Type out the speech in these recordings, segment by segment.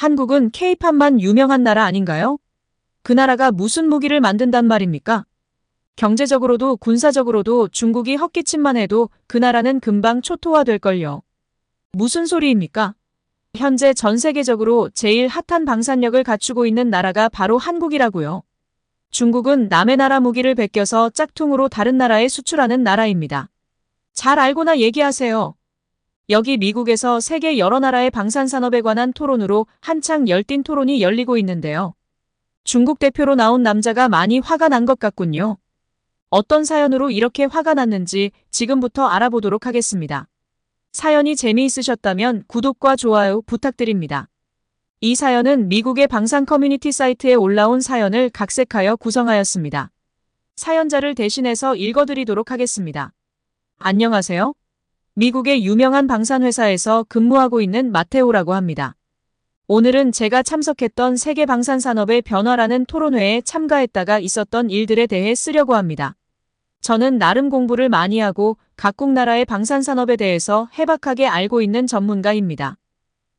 한국은 케이팝만 유명한 나라 아닌가요? 그 나라가 무슨 무기를 만든단 말입니까? 경제적으로도 군사적으로도 중국이 헛기침만 해도 그 나라는 금방 초토화될걸요. 무슨 소리입니까? 현재 전 세계적으로 제일 핫한 방산력을 갖추고 있는 나라가 바로 한국이라고요. 중국은 남의 나라 무기를 베껴서 짝퉁으로 다른 나라에 수출하는 나라입니다. 잘 알고나 얘기하세요. 여기 미국에서 세계 여러 나라의 방산산업에 관한 토론으로 한창 열띤 토론이 열리고 있는데요. 중국 대표로 나온 남자가 많이 화가 난 것 같군요. 어떤 사연으로 이렇게 화가 났는지 지금부터 알아보도록 하겠습니다. 사연이 재미있으셨다면 구독과 좋아요 부탁드립니다. 이 사연은 미국의 방산 커뮤니티 사이트에 올라온 사연을 각색하여 구성하였습니다. 사연자를 대신해서 읽어드리도록 하겠습니다. 안녕하세요. 미국의 유명한 방산회사에서 근무하고 있는 마테오라고 합니다. 오늘은 제가 참석했던 세계 방산 산업의 변화라는 토론회에 참가했다가 있었던 일들에 대해 쓰려고 합니다. 저는 나름 공부를 많이 하고 각국 나라의 방산 산업에 대해서 해박하게 알고 있는 전문가입니다.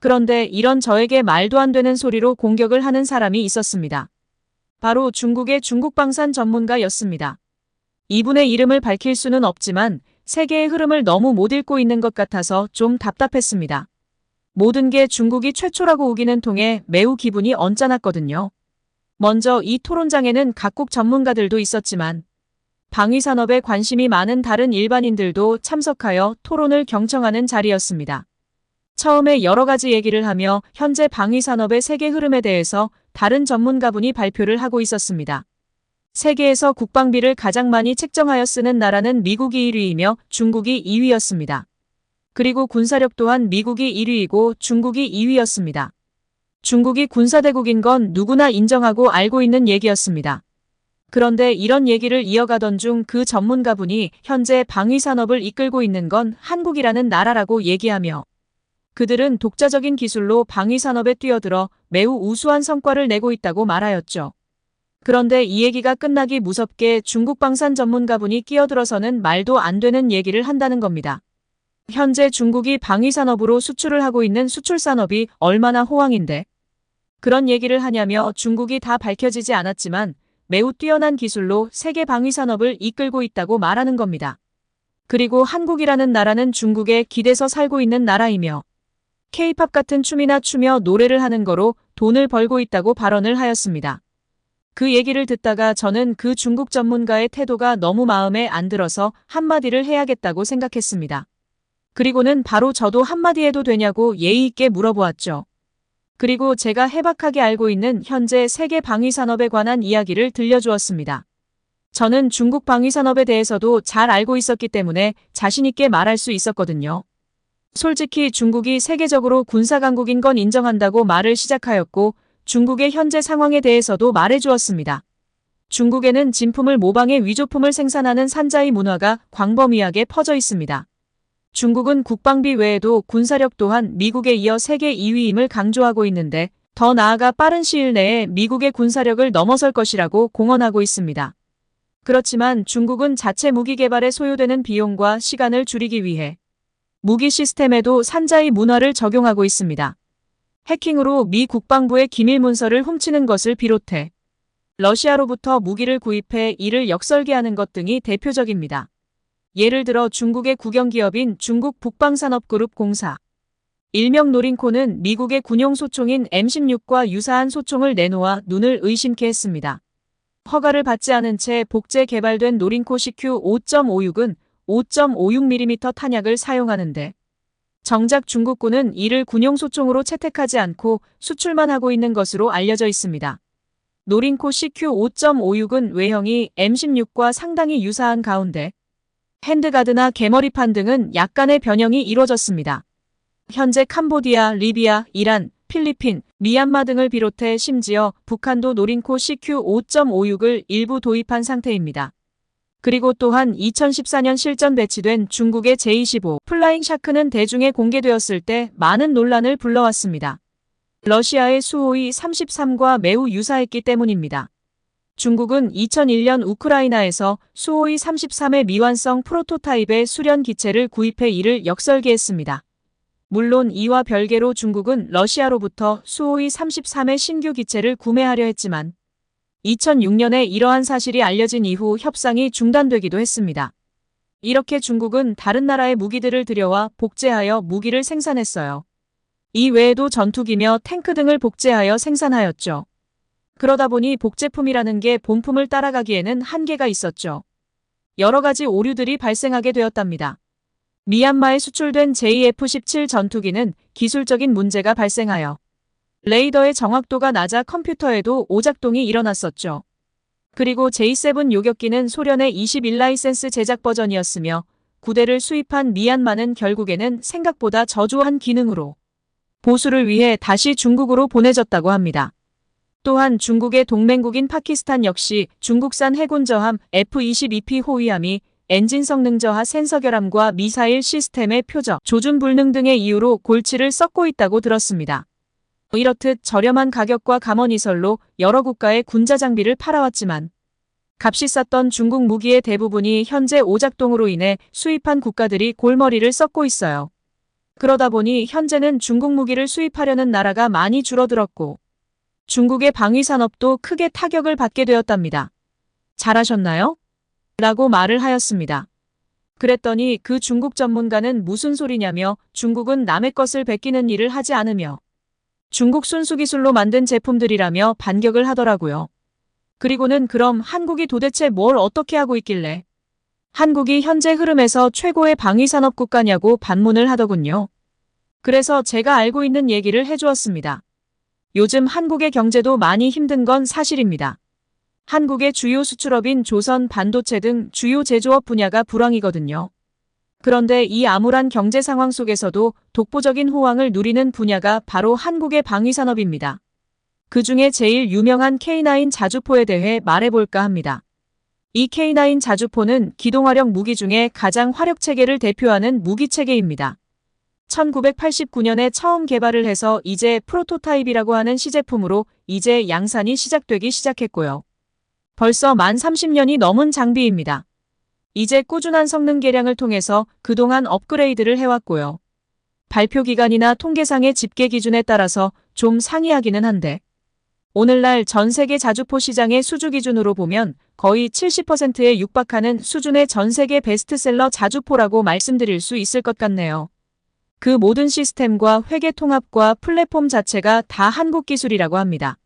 그런데 이런 저에게 말도 안 되는 소리로 공격을 하는 사람이 있었습니다. 바로 중국의 중국 방산 전문가였습니다. 이분의 이름을 밝힐 수는 없지만 세계의 흐름을 너무 못 읽고 있는 것 같아서 좀 답답했습니다. 모든 게 중국이 최초라고 우기는 통에 매우 기분이 언짢았거든요. 먼저 이 토론장에는 각국 전문가들도 있었지만 방위산업에 관심이 많은 다른 일반인들도 참석하여 토론을 경청하는 자리였습니다. 처음에 여러 가지 얘기를 하며 현재 방위산업의 세계 흐름에 대해서 다른 전문가분이 발표를 하고 있었습니다. 세계에서 국방비를 가장 많이 책정하여 쓰는 나라는 미국이 1위이며 중국이 2위였습니다. 그리고 군사력 또한 미국이 1위이고 중국이 2위였습니다. 중국이 군사대국인 건 누구나 인정하고 알고 있는 얘기였습니다. 그런데 이런 얘기를 이어가던 중 그 전문가분이 현재 방위산업을 이끌고 있는 건 한국이라는 나라라고 얘기하며 그들은 독자적인 기술로 방위산업에 뛰어들어 매우 우수한 성과를 내고 있다고 말하였죠. 그런데 이 얘기가 끝나기 무섭게 중국 방산 전문가분이 끼어들어서는 말도 안 되는 얘기를 한다는 겁니다. 현재 중국이 방위산업으로 수출을 하고 있는 수출산업이 얼마나 호황인데 그런 얘기를 하냐며 중국이 다 밝혀지지 않았지만 매우 뛰어난 기술로 세계 방위산업을 이끌고 있다고 말하는 겁니다. 그리고 한국이라는 나라는 중국에 기대서 살고 있는 나라이며 케이팝 같은 춤이나 추며 노래를 하는 거로 돈을 벌고 있다고 발언을 하였습니다. 그 얘기를 듣다가 저는 그 중국 전문가의 태도가 너무 마음에 안 들어서 한마디를 해야겠다고 생각했습니다. 그리고는 바로 저도 한마디 해도 되냐고 예의 있게 물어보았죠. 그리고 제가 해박하게 알고 있는 현재 세계 방위산업에 관한 이야기를 들려주었습니다. 저는 중국 방위산업에 대해서도 잘 알고 있었기 때문에 자신있게 말할 수 있었거든요. 솔직히 중국이 세계적으로 군사강국인 건 인정한다고 말을 시작하였고 중국의 현재 상황에 대해서도 말해주었습니다. 중국에는 진품을 모방해 위조품을 생산하는 산자의 문화가 광범위하게 퍼져 있습니다. 중국은 국방비 외에도 군사력 또한 미국에 이어 세계 2위임을 강조하고 있는데 더 나아가 빠른 시일 내에 미국의 군사력을 넘어설 것이라고 공언하고 있습니다. 그렇지만 중국은 자체 무기 개발에 소요되는 비용과 시간을 줄이기 위해 무기 시스템에도 산자의 문화를 적용하고 있습니다. 해킹으로 미 국방부의 기밀 문서를 훔치는 것을 비롯해 러시아로부터 무기를 구입해 이를 역설계하는 것 등이 대표적입니다. 예를 들어 중국의 국영기업인 중국 북방산업그룹 공사. 일명 노린코는 미국의 군용 소총인 M16과 유사한 소총을 내놓아 눈을 의심케 했습니다. 허가를 받지 않은 채 복제 개발된 노린코 CQ 5.56은 5.56mm 탄약을 사용하는데 정작 중국군은 이를 군용 소총으로 채택하지 않고 수출만 하고 있는 것으로 알려져 있습니다. 노린코 CQ 5.56은 외형이 M16과 상당히 유사한 가운데 핸드가드나 개머리판 등은 약간의 변형이 이루어졌습니다. 현재 캄보디아, 리비아, 이란, 필리핀, 미얀마 등을 비롯해 심지어 북한도 노린코 CQ 5.56을 일부 도입한 상태입니다. 그리고 또한 2014년 실전 배치된 중국의 제25 플라잉 샤크는 대중에 공개되었을 때 많은 논란을 불러왔습니다. 러시아의 수호이 33과 매우 유사했기 때문입니다. 중국은 2001년 우크라이나에서 수호이 33의 미완성 프로토타입의 수련 기체를 구입해 이를 역설계했습니다. 물론 이와 별개로 중국은 러시아로부터 수호이 33의 신규 기체를 구매하려 했지만 2006년에 이러한 사실이 알려진 이후 협상이 중단되기도 했습니다. 이렇게 중국은 다른 나라의 무기들을 들여와 복제하여 무기를 생산했어요. 이 외에도 전투기며 탱크 등을 복제하여 생산하였죠. 그러다 보니 복제품이라는 게 본품을 따라가기에는 한계가 있었죠. 여러 가지 오류들이 발생하게 되었답니다. 미얀마에 수출된 JF-17 전투기는 기술적인 문제가 발생하여 레이더의 정확도가 낮아 컴퓨터에도 오작동이 일어났었죠. 그리고 J7 요격기는 소련의 21 라이센스 제작 버전이었으며 구대를 수입한 미얀마는 결국에는 생각보다 저조한 기능으로 보수를 위해 다시 중국으로 보내졌다고 합니다. 또한 중국의 동맹국인 파키스탄 역시 중국산 해군 저함 F-22P 호위함이 엔진 성능 저하 센서 결함과 미사일 시스템의 표적, 조준 불능 등의 이유로 골치를 썩고 있다고 들었습니다. 이렇듯 저렴한 가격과 감원이설로 여러 국가의 군자 장비를 팔아왔지만 값이 쌌던 중국 무기의 대부분이 현재 오작동으로 인해 수입한 국가들이 골머리를 썩고 있어요. 그러다 보니 현재는 중국 무기를 수입하려는 나라가 많이 줄어들었고 중국의 방위 산업도 크게 타격을 받게 되었답니다. 잘하셨나요? 라고 말을 하였습니다. 그랬더니 그 중국 전문가는 무슨 소리냐며 중국은 남의 것을 베끼는 일을 하지 않으며 중국 순수 기술로 만든 제품들이라며 반격을 하더라고요. 그리고는 그럼 한국이 도대체 뭘 어떻게 하고 있길래 한국이 현재 흐름에서 최고의 방위산업 국가냐고 반문을 하더군요. 그래서 제가 알고 있는 얘기를 해주었습니다. 요즘 한국의 경제도 많이 힘든 건 사실입니다. 한국의 주요 수출업인 조선, 반도체 등 주요 제조업 분야가 불황이거든요. 그런데 이 암울한 경제 상황 속에서도 독보적인 호황을 누리는 분야가 바로 한국의 방위산업입니다. 그 중에 제일 유명한 K9 자주포에 대해 말해볼까 합니다. 이 K9 자주포는 기동화력 무기 중에 가장 화력 체계를 대표하는 무기 체계입니다. 1989년에 처음 개발을 해서 이제 프로토타입이라고 하는 시제품으로 이제 양산이 시작되기 시작했고요. 벌써 만 30년이 넘은 장비입니다. 이제 꾸준한 성능 개량을 통해서 그동안 업그레이드를 해왔고요. 발표 기간이나 통계상의 집계 기준에 따라서 좀 상이하기는 한데 오늘날 전 세계 자주포 시장의 수주 기준으로 보면 거의 70%에 육박하는 수준의 전 세계 베스트셀러 자주포라고 말씀드릴 수 있을 것 같네요. 그 모든 시스템과 회계 통합과 플랫폼 자체가 다 한국 기술이라고 합니다.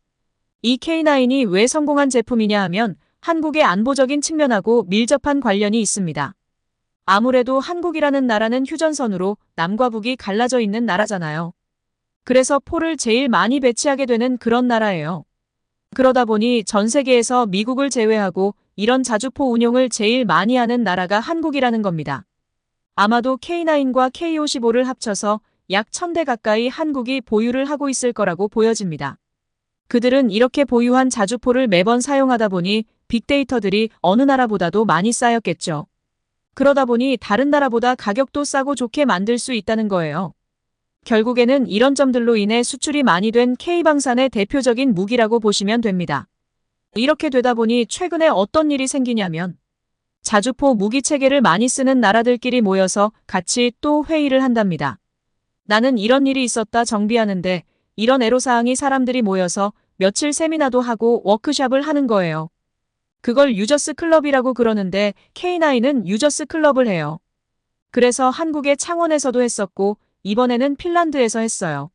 이 K9이 왜 성공한 제품이냐 하면 한국의 안보적인 측면하고 밀접한 관련이 있습니다. 아무래도 한국이라는 나라는 휴전선으로 남과 북이 갈라져 있는 나라잖아요. 그래서 포를 제일 많이 배치하게 되는 그런 나라예요. 그러다 보니 전 세계에서 미국을 제외하고 이런 자주포 운용을 제일 많이 하는 나라가 한국이라는 겁니다. 아마도 K9과 K55를 합쳐서 약 1000대 가까이 한국이 보유를 하고 있을 거라고 보여집니다. 그들은 이렇게 보유한 자주포를 매번 사용하다 보니 빅데이터들이 어느 나라보다도 많이 쌓였겠죠. 그러다 보니 다른 나라보다 가격도 싸고 좋게 만들 수 있다는 거예요. 결국에는 이런 점들로 인해 수출이 많이 된 K방산의 대표적인 무기라고 보시면 됩니다. 이렇게 되다 보니 최근에 어떤 일이 생기냐면 자주포 무기 체계를 많이 쓰는 나라들끼리 모여서 같이 또 회의를 한답니다. 나는 이런 일이 있었다 정비하는데 이런 애로사항이 사람들이 모여서 며칠 세미나도 하고 워크샵을 하는 거예요. 그걸 유저스 클럽이라고 그러는데 K9은 유저스 클럽을 해요. 그래서 한국의 창원에서도 했었고 이번에는 핀란드에서 했어요.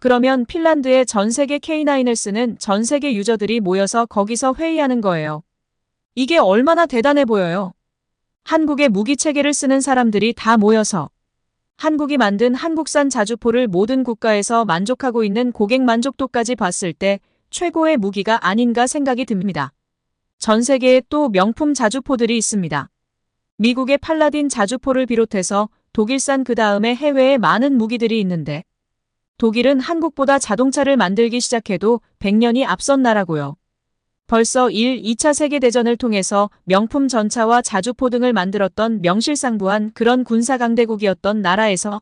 그러면 핀란드의 전 세계 K9을 쓰는 전 세계 유저들이 모여서 거기서 회의하는 거예요. 이게 얼마나 대단해 보여요. 한국의 무기 체계를 쓰는 사람들이 다 모여서 한국이 만든 한국산 자주포를 모든 국가에서 만족하고 있는 고객 만족도까지 봤을 때 최고의 무기가 아닌가 생각이 듭니다. 전 세계에 또 명품 자주포들이 있습니다. 미국의 팔라딘 자주포를 비롯해서 독일산 그 다음에 해외에 많은 무기들이 있는데 독일은 한국보다 자동차를 만들기 시작해도 100년이 앞선 나라고요. 벌써 1, 2차 세계대전을 통해서 명품 전차와 자주포 등을 만들었던 명실상부한 그런 군사강대국이었던 나라에서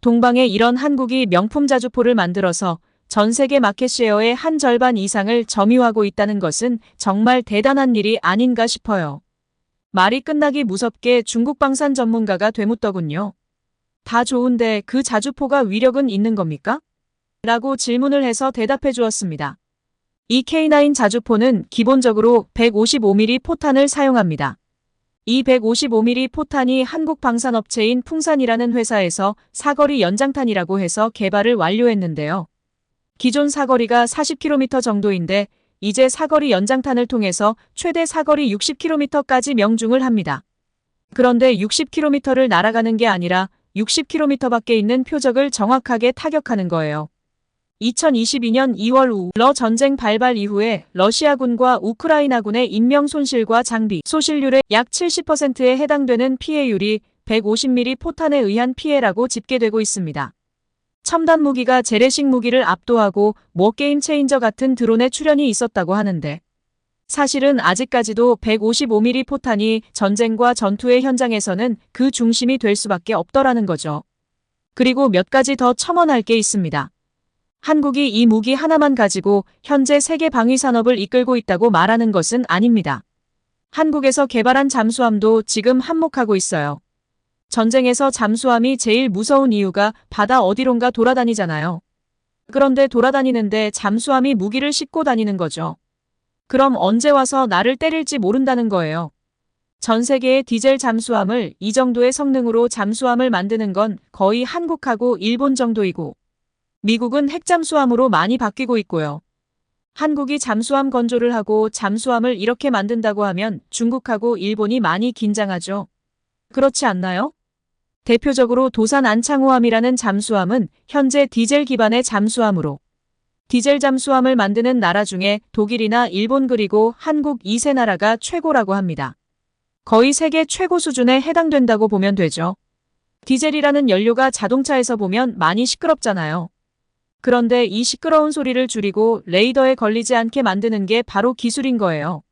동방에 이런 한국이 명품 자주포를 만들어서 전 세계 마켓쉐어의 한 절반 이상을 점유하고 있다는 것은 정말 대단한 일이 아닌가 싶어요. 말이 끝나기 무섭게 중국 방산 전문가가 되묻더군요. 다 좋은데 그 자주포가 위력은 있는 겁니까? 라고 질문을 해서 대답해 주었습니다. 이 K9 자주포는 기본적으로 155mm 포탄을 사용합니다. 이 155mm 포탄이 한국 방산업체인 풍산이라는 회사에서 사거리 연장탄이라고 해서 개발을 완료했는데요. 기존 사거리가 40km 정도인데 이제 사거리 연장탄을 통해서 최대 사거리 60km까지 명중을 합니다. 그런데 60km를 날아가는 게 아니라 60km 밖에 있는 표적을 정확하게 타격하는 거예요. 2022년 2월 우 러 전쟁 발발 이후에 러시아군과 우크라이나군의 인명 손실과 장비, 소실률의 약 70%에 해당되는 피해율이 150mm 포탄에 의한 피해라고 집계되고 있습니다. 첨단 무기가 재래식 무기를 압도하고 뭐 게임 체인저 같은 드론의 출현이 있었다고 하는데 사실은 아직까지도 155mm 포탄이 전쟁과 전투의 현장에서는 그 중심이 될 수밖에 없더라는 거죠. 그리고 몇 가지 더 첨언할 게 있습니다. 한국이 이 무기 하나만 가지고 현재 세계 방위 산업을 이끌고 있다고 말하는 것은 아닙니다. 한국에서 개발한 잠수함도 지금 한몫하고 있어요. 전쟁에서 잠수함이 제일 무서운 이유가 바다 어디론가 돌아다니잖아요. 그런데 돌아다니는데 잠수함이 무기를 싣고 다니는 거죠. 그럼 언제 와서 나를 때릴지 모른다는 거예요. 전 세계의 디젤 잠수함을 이 정도의 성능으로 잠수함을 만드는 건 거의 한국하고 일본 정도이고 미국은 핵잠수함으로 많이 바뀌고 있고요. 한국이 잠수함 건조를 하고 잠수함을 이렇게 만든다고 하면 중국하고 일본이 많이 긴장하죠. 그렇지 않나요? 대표적으로 도산 안창호함이라는 잠수함은 현재 디젤 기반의 잠수함으로 디젤 잠수함을 만드는 나라 중에 독일이나 일본 그리고 한국 이세 나라가 최고라고 합니다. 거의 세계 최고 수준에 해당된다고 보면 되죠. 디젤이라는 연료가 자동차에서 보면 많이 시끄럽잖아요. 그런데 이 시끄러운 소리를 줄이고 레이더에 걸리지 않게 만드는 게 바로 기술인 거예요.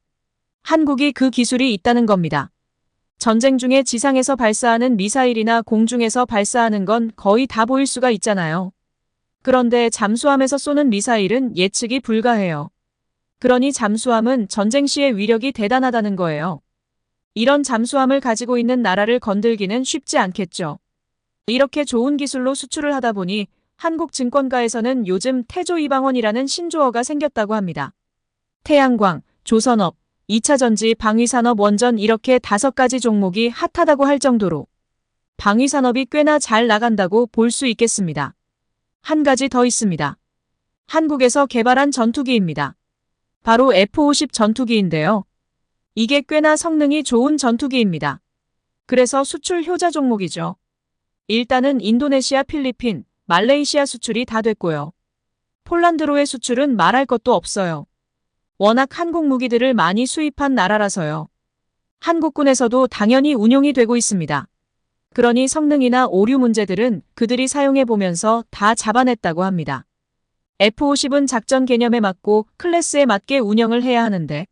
한국이 그 기술이 있다는 겁니다. 전쟁 중에 지상에서 발사하는 미사일이나 공중에서 발사하는 건 거의 다 보일 수가 있잖아요. 그런데 잠수함에서 쏘는 미사일은 예측이 불가해요. 그러니 잠수함은 전쟁 시의 위력이 대단하다는 거예요. 이런 잠수함을 가지고 있는 나라를 건들기는 쉽지 않겠죠. 이렇게 좋은 기술로 수출을 하다 보니 한국 증권가에서는 요즘 태조이방원이라는 신조어가 생겼다고 합니다. 태양광, 조선업, 2차 전지, 방위산업, 원전 이렇게 다섯 가지 종목이 핫하다고 할 정도로 방위산업이 꽤나 잘 나간다고 볼 수 있겠습니다. 한 가지 더 있습니다. 한국에서 개발한 전투기입니다. 바로 F-50 전투기인데요. 이게 꽤나 성능이 좋은 전투기입니다. 그래서 수출 효자 종목이죠. 일단은 인도네시아, 필리핀, 말레이시아 수출이 다 됐고요. 폴란드로의 수출은 말할 것도 없어요. 워낙 한국 무기들을 많이 수입한 나라라서요. 한국군에서도 당연히 운용이 되고 있습니다. 그러니 성능이나 오류 문제들은 그들이 사용해 보면서 다 잡아냈다고 합니다. F-50은 작전 개념에 맞고 클래스에 맞게 운영을 해야 하는데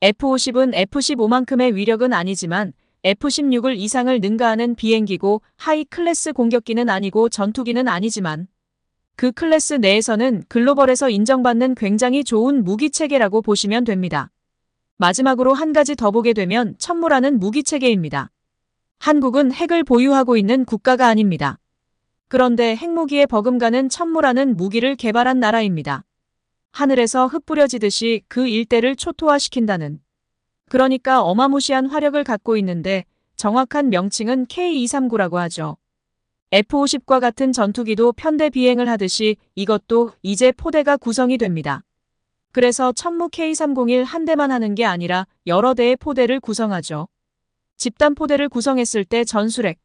F-50은 F-15만큼의 위력은 아니지만 F-16을 이상을 능가하는 비행기고 하이 클래스 공격기는 아니고 전투기는 아니지만 그 클래스 내에서는 글로벌에서 인정받는 굉장히 좋은 무기 체계라고 보시면 됩니다. 마지막으로 한 가지 더 보게 되면 천무라는 무기 체계입니다. 한국은 핵을 보유하고 있는 국가가 아닙니다. 그런데 핵무기에 버금가는 천무라는 무기를 개발한 나라입니다. 하늘에서 흙 뿌려지듯이 그 일대를 초토화시킨다는 그러니까 어마무시한 화력을 갖고 있는데 정확한 명칭은 K239라고 하죠. F-50과 같은 전투기도 편대 비행을 하듯이 이것도 이제 포대가 구성이 됩니다. 그래서 천무 K301 한 대만 하는 게 아니라 여러 대의 포대를 구성하죠. 집단 포대를 구성했을 때 전술핵,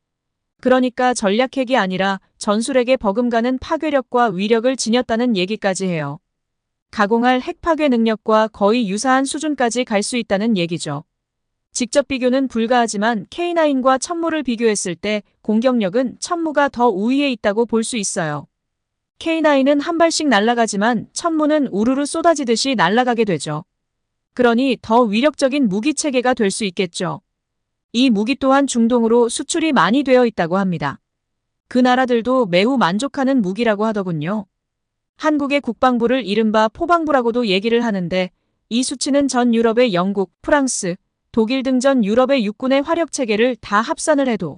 그러니까 전략핵이 아니라 전술핵에 버금가는 파괴력과 위력을 지녔다는 얘기까지 해요. 가공할 핵 파괴 능력과 거의 유사한 수준까지 갈 수 있다는 얘기죠. 직접 비교는 불가하지만 K9과 천무를 비교했을 때 공격력은 천무가 더 우위에 있다고 볼 수 있어요. K9은 한 발씩 날아가지만 천무는 우르르 쏟아지듯이 날아가게 되죠. 그러니 더 위력적인 무기 체계가 될 수 있겠죠. 이 무기 또한 중동으로 수출이 많이 되어 있다고 합니다. 그 나라들도 매우 만족하는 무기라고 하더군요. 한국의 국방부를 이른바 포방부라고도 얘기를 하는데 이 수치는 전 유럽의 영국, 프랑스, 독일 등 전 유럽의 육군의 화력 체계를 다 합산을 해도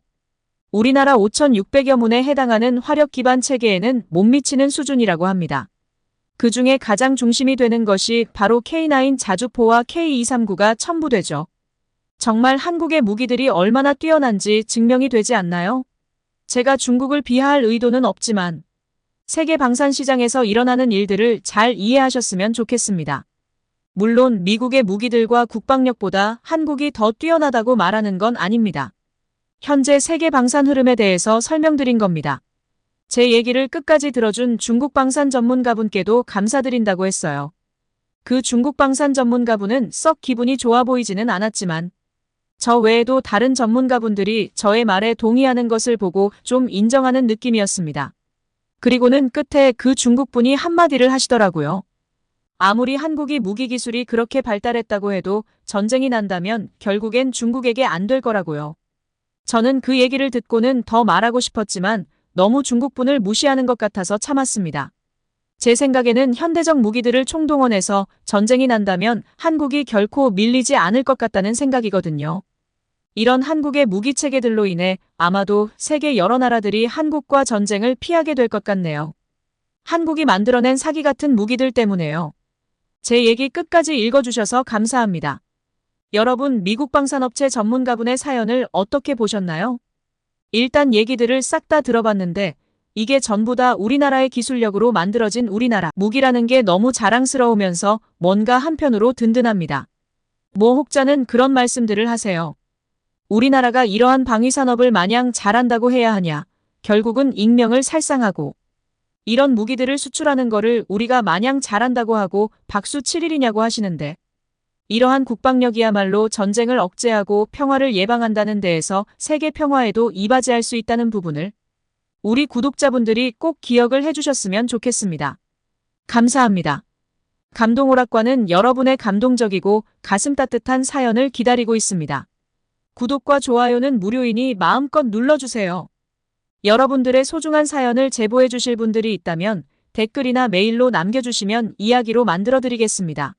우리나라 5,600여 문에 해당하는 화력 기반 체계에는 못 미치는 수준이라고 합니다. 그 중에 가장 중심이 되는 것이 바로 K9 자주포와 K239가 첨부되죠. 정말 한국의 무기들이 얼마나 뛰어난지 증명이 되지 않나요? 제가 중국을 비하할 의도는 없지만 세계 방산 시장에서 일어나는 일들을 잘 이해하셨으면 좋겠습니다. 물론 미국의 무기들과 국방력보다 한국이 더 뛰어나다고 말하는 건 아닙니다. 현재 세계 방산 흐름에 대해서 설명드린 겁니다. 제 얘기를 끝까지 들어준 중국 방산 전문가분께도 감사드린다고 했어요. 그 중국 방산 전문가분은 썩 기분이 좋아 보이지는 않았지만 저 외에도 다른 전문가분들이 저의 말에 동의하는 것을 보고 좀 인정하는 느낌이었습니다. 그리고는 끝에 그 중국분이 한마디를 하시더라고요. 아무리 한국이 무기 기술이 그렇게 발달했다고 해도 전쟁이 난다면 결국엔 중국에게 안 될 거라고요. 저는 그 얘기를 듣고는 더 말하고 싶었지만 너무 중국분을 무시하는 것 같아서 참았습니다. 제 생각에는 현대적 무기들을 총동원해서 전쟁이 난다면 한국이 결코 밀리지 않을 것 같다는 생각이거든요. 이런 한국의 무기 체계들로 인해 아마도 세계 여러 나라들이 한국과 전쟁을 피하게 될 것 같네요. 한국이 만들어낸 사기 같은 무기들 때문에요. 제 얘기 끝까지 읽어주셔서 감사합니다. 여러분 미국 방산업체 전문가분의 사연을 어떻게 보셨나요? 일단 얘기들을 싹 다 들어봤는데 이게 전부 다 우리나라의 기술력으로 만들어진 우리나라 무기라는 게 너무 자랑스러우면서 뭔가 한편으로 든든합니다. 모 혹자는 그런 말씀들을 하세요. 우리나라가 이러한 방위산업을 마냥 잘한다고 해야 하냐. 결국은 익명을 살상하고 이런 무기들을 수출하는 거를 우리가 마냥 잘한다고 하고 박수 7일이냐고 하시는데 이러한 국방력이야말로 전쟁을 억제하고 평화를 예방한다는 데에서 세계 평화에도 이바지할 수 있다는 부분을 우리 구독자분들이 꼭 기억을 해주셨으면 좋겠습니다. 감사합니다. 감동오락관은 여러분의 감동적이고 가슴 따뜻한 사연을 기다리고 있습니다. 구독과 좋아요는 무료이니 마음껏 눌러주세요. 여러분들의 소중한 사연을 제보해 주실 분들이 있다면 댓글이나 메일로 남겨주시면 이야기로 만들어드리겠습니다.